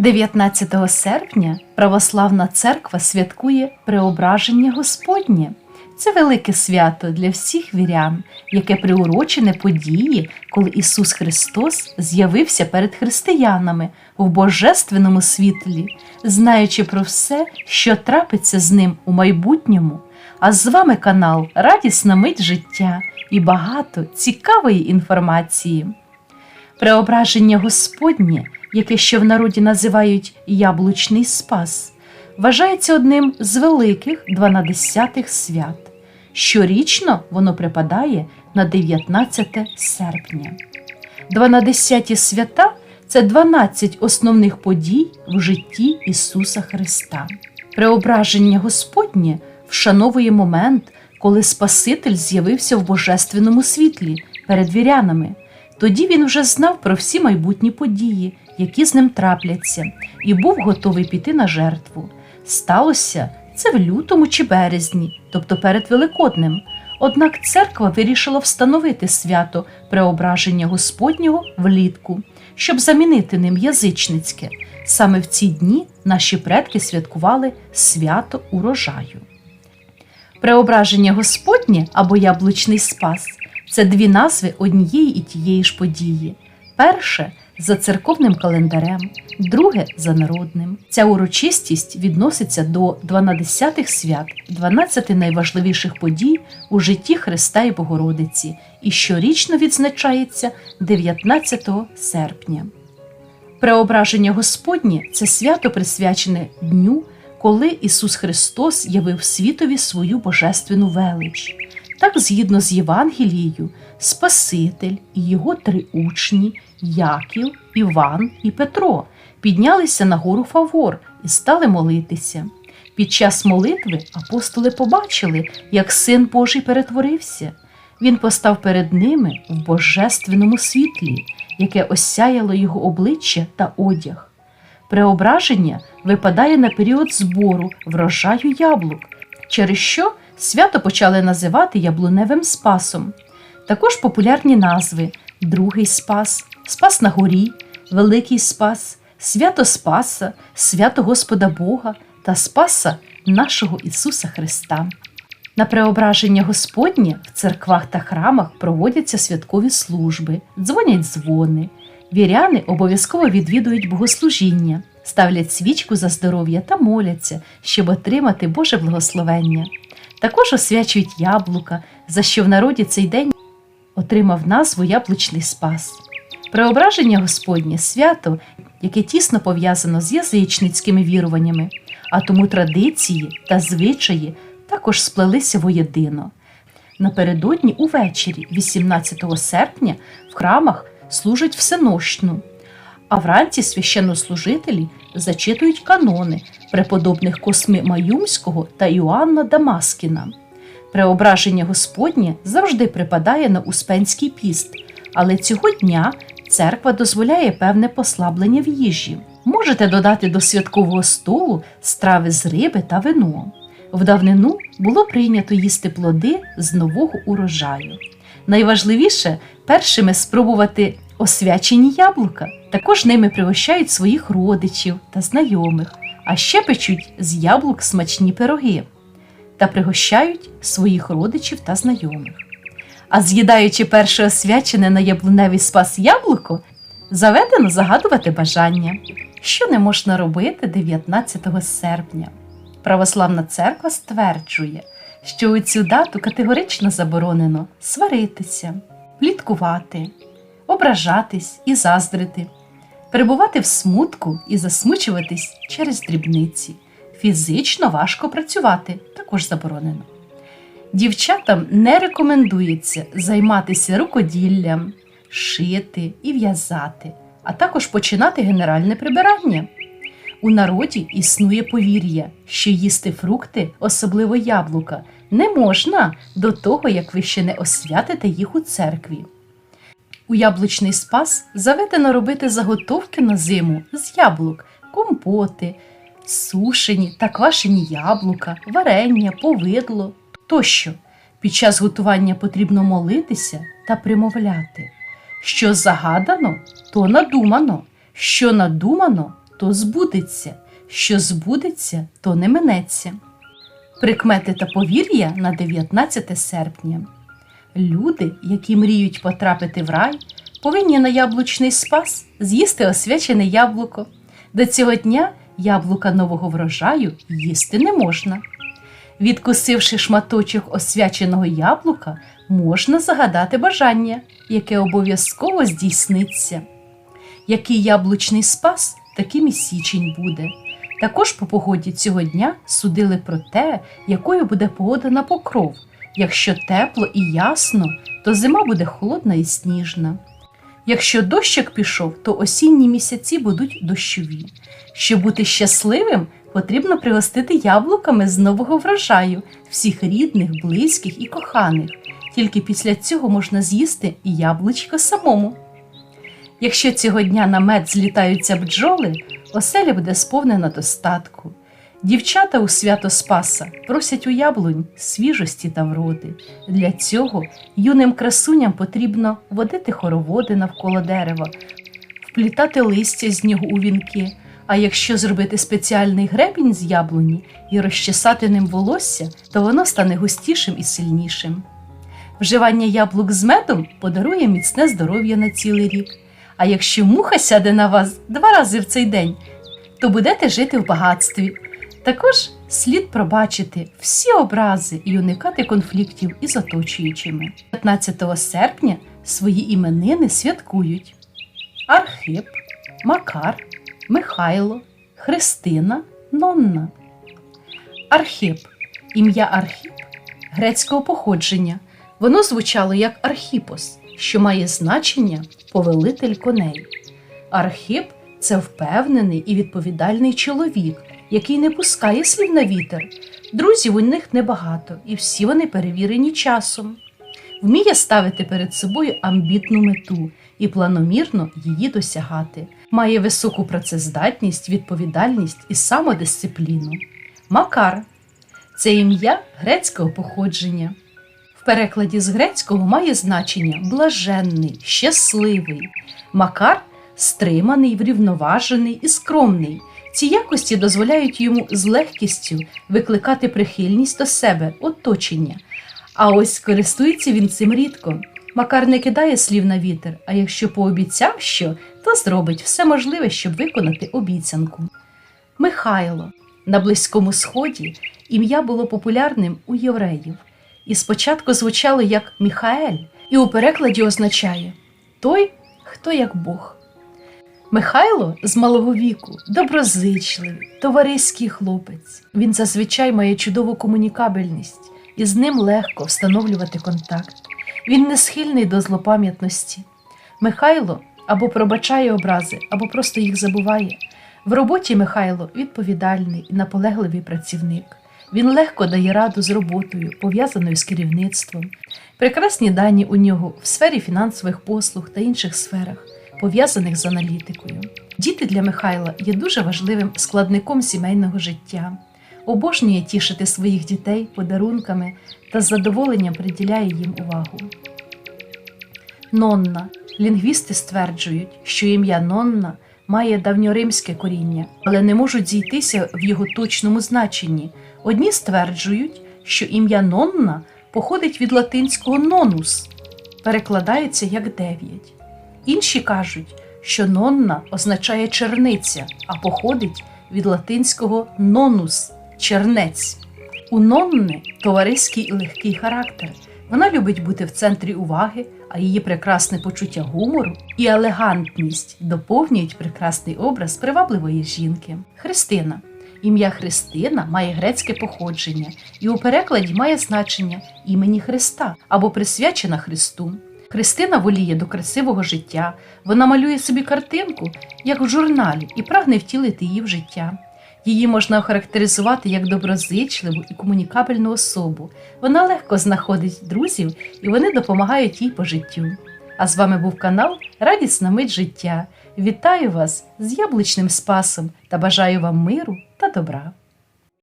19 серпня Православна Церква святкує Преображення Господнє. Це велике свято для всіх вірян, яке приурочене події, коли Ісус Христос з'явився перед християнами в божественному світлі, знаючи про все, що трапиться з ним у майбутньому. А з вами канал Радісна мить життя і багато цікавої інформації. Преображення Господнє, яке ще в народі називають яблучний спас, вважається одним з великих дванадесятих свят. Щорічно воно припадає на 19 серпня. Дванадесяті свята це 12 основних подій в житті Ісуса Христа. Преображення Господнє вшановує момент, коли Спаситель з'явився в божественному світлі перед вірянами. Тоді він вже знав про всі майбутні події, які з ним трапляться, і був готовий піти на жертву. Сталося це в лютому чи березні, тобто перед Великоднем. Однак церква вирішила встановити свято преображення Господнього влітку, щоб замінити ним язичницьке. Саме в ці дні наші предки святкували свято урожаю. Преображення Господнє або яблучний спас це дві назви однієї і тієї ж події. Перше за церковним календарем, друге за народним. Ця урочистість відноситься до 12 свят, 12 найважливіших подій у житті Христа і Богородиці, і щорічно відзначається 19 серпня. Преображення Господнє це свято присвячене дню, коли Ісус Христос явив світові свою божественну велич. Так, згідно з Євангелією, Спаситель і його три учні Яків, Іван і Петро піднялися на гору Фавор і стали молитися. Під час молитви апостоли побачили, як син Божий перетворився. Він постав перед ними в божественному світлі, яке осяяло його обличчя та одяг. Преображення випадає на період збору врожаю яблук, через що свято почали називати яблуневим спасом. Також популярні назви Другий Спас, Спас на горі, Великий Спас, Свято Спаса, Свято Господа Бога та Спаса нашого Ісуса Христа. На преображення Господнє в церквах та храмах проводяться святкові служби, дзвонять дзвони. Віряни обов'язково відвідують богослужіння, ставлять свічку за здоров'я та моляться, щоб отримати Боже благословення. Також освячують яблука, за що в народі цей день отримав назву Яблучний Спас. Преображення Господнє свято, яке тісно пов'язано з язичницькими віруваннями, а тому традиції та звичаї також сплелися воєдино. Напередодні увечері, 18 серпня, в храмах служать всенощну, а вранці священнослужителі зачитують канони преподобних Косми Маюмського та Іоанна Дамаскіна. Преображення Господнє завжди припадає на Успенський піст, але цього дня церква дозволяє певне послаблення в їжі. Можете додати до святкового столу страви з риби та вино. В давнину було прийнято їсти плоди з нового урожаю. Найважливіше першими спробувати освячені яблука. Також ними пригощають своїх родичів та знайомих, а ще печуть з яблук смачні пироги та пригощають своїх родичів та знайомих. А з'їдаючи перше освячене на яблуневий спас яблуко, заведено загадувати бажання, що не можна робити 19 серпня. Православна церква стверджує, що у цю дату категорично заборонено сваритися, пліткувати, ображатись і заздрити, перебувати в смутку і засмучуватись через дрібниці. Фізично важко працювати також заборонено. Дівчатам не рекомендується займатися рукоділлям, шити і в'язати, а також починати генеральне прибирання. У народі існує повір'я, що їсти фрукти, особливо яблука, не можна до того, як ви ще не освятите їх у церкві. У яблучний спас заведено робити заготовки на зиму з яблук, компоти, сушені та квашені яблука, варення, повидло тощо. Під час готування потрібно молитися та примовляти. Що загадано, то надумано, що надумано, то збудеться, що збудеться, то не минеться. Прикмети та повір'я на 19 серпня. Люди, які мріють потрапити в рай, повинні на яблучний спас з'їсти освячене яблуко. До цього дня яблука нового врожаю їсти не можна. Відкусивши шматочок освяченого яблука, можна загадати бажання, яке обов'язково здійсниться. Який яблучний спас, таким і січень буде. Також по погоді цього дня судили про те, якою буде погода на покров. Якщо тепло і ясно, то зима буде холодна і сніжна. Якщо дощик пішов, то осінні місяці будуть дощові. Щоб бути щасливим, потрібно пригостити яблуками з нового врожаю всіх рідних, близьких і коханих. Тільки після цього можна з'їсти і яблучко самому. Якщо цього дня на мед злітаються бджоли, оселя буде сповнена достатку. Дівчата у свято Спаса просять у яблунь свіжості та вроди. Для цього юним красуням потрібно водити хороводи навколо дерева, вплітати листя з нього у вінки. А якщо зробити спеціальний гребінь з яблуні і розчесати ним волосся, то воно стане густішим і сильнішим. Вживання яблук з медом подарує міцне здоров'я на цілий рік. А якщо муха сяде на вас два рази в цей день, то будете жити в багатстві. Також слід пробачити всі образи і уникати конфліктів із оточуючими. 15 серпня свої іменини святкують Архип, Макар, Михайло, Христина, Нонна. Архип ім'я Архіп грецького походження. Воно звучало як Архіпос, що має значення повелитель коней. Архип це впевнений і відповідальний чоловік, який не пускає слів на вітер. Друзів у них небагато, і всі вони перевірені часом. Вміє ставити перед собою амбітну мету і планомірно її досягати. Має високу працездатність, відповідальність і самодисципліну. Макар це ім'я грецького походження. В перекладі з грецького має значення блаженний, щасливий. Макар стриманий, врівноважений і скромний. Ці якості дозволяють йому з легкістю викликати прихильність до себе, оточення. А ось користується він цим рідко. Макар не кидає слів на вітер, а якщо пообіцяв що, то зробить все можливе, щоб виконати обіцянку. Михайло на Близькому Сході ім'я було популярним у євреїв, і спочатку звучало як Міхаель, і у перекладі означає той, хто як Бог. Михайло з малого віку доброзичливий, товариський хлопець. Він зазвичай має чудову комунікабельність, і з ним легко встановлювати контакт. Він не схильний до злопам'ятності. Михайло або пробачає образи, або просто їх забуває. В роботі Михайло відповідальний і наполегливий працівник. Він легко дає раду з роботою, пов'язаною з керівництвом. Прекрасні дані у нього в сфері фінансових послуг та інших сферах, пов'язаних з аналітикою. Діти для Михайла є дуже важливим складником сімейного життя. Обожнює тішити своїх дітей подарунками та з задоволенням приділяє їм увагу. Нонна. Лінгвісти стверджують, що ім'я Нонна має давньоримське коріння, але не можуть зійтися в його точному значенні. Одні стверджують, що ім'я Нонна походить від латинського нонус, перекладається як дев'ять. Інші кажуть, що нонна означає черниця, а походить від латинського нонус чернець. У Нонни товариський і легкий характер. Вона любить бути в центрі уваги, а її прекрасне почуття гумору і елегантність доповнюють прекрасний образ привабливої жінки. Христина. Ім'я Христина має грецьке походження і у перекладі має значення імені Христа або присвячена Христу. Христина воліє до красивого життя, вона малює собі картинку, як в журналі, і прагне втілити її в життя. Її можна охарактеризувати як доброзичливу і комунікабельну особу. Вона легко знаходить друзів і вони допомагають їй по життю. А з вами був канал Радісна мить життя. Вітаю вас з яблучним спасом та бажаю вам миру та добра.